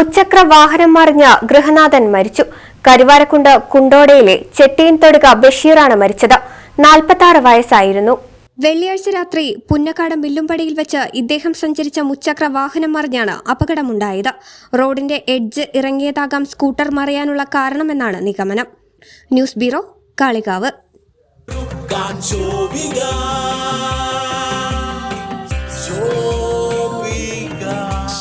മുച്ചക്ര വാഹനം മറിഞ്ഞ ഗൃഹനാഥൻ മരിച്ചു. കരുവാരക്കുണ്ട് കുണ്ടോടയിലെ ചെട്ടിയൻതൊടുക ബഷീറാണ് മരിച്ചത്. നാൽപ്പത്തി ആറ് വയസ്സായിരുന്നു. വെള്ളിയാഴ്ച രാത്രി പുന്നക്കാട് മില്ലുംപടിയിൽ വെച്ച് ഇദ്ദേഹം സഞ്ചരിച്ച മുച്ചക്ര വാഹനം മറിഞ്ഞാണ് അപകടമുണ്ടായത്. റോഡിന്റെ എഡ്ജ് ഇറങ്ങിയതാകാം സ്കൂട്ടർ മറിയാനുള്ള കാരണമെന്നാണ് നിഗമനം. News bureau Kalikavu.